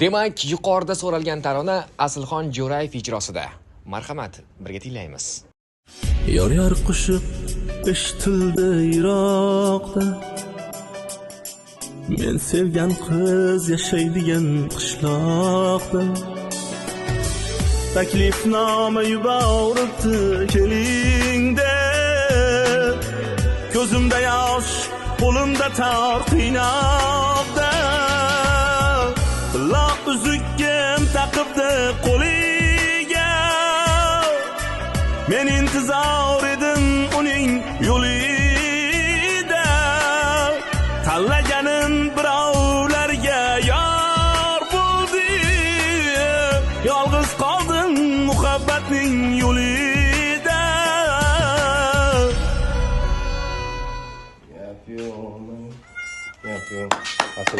demak yuqorida so'ralgan tarona aslxon jo'rayev ijrosida. Marhamat birga tinglaymiz. Yor yor qo'shiq eshitildi yiroqda. Men sevgan qiz yashaydigan qishloqda. Taklifnoma yuboribdi keling deb Ko'zimda yosh, qo'limda tor qiynoq. Uzukkim taqibdi qo'liga. Men intizor edim uning yo'lida. Tanlaganim birovlarga yor bo'ldi. Yolg'iz qoldim muhabbatning yo'lida. Yapıyorum. Yapıyorum. Asıl.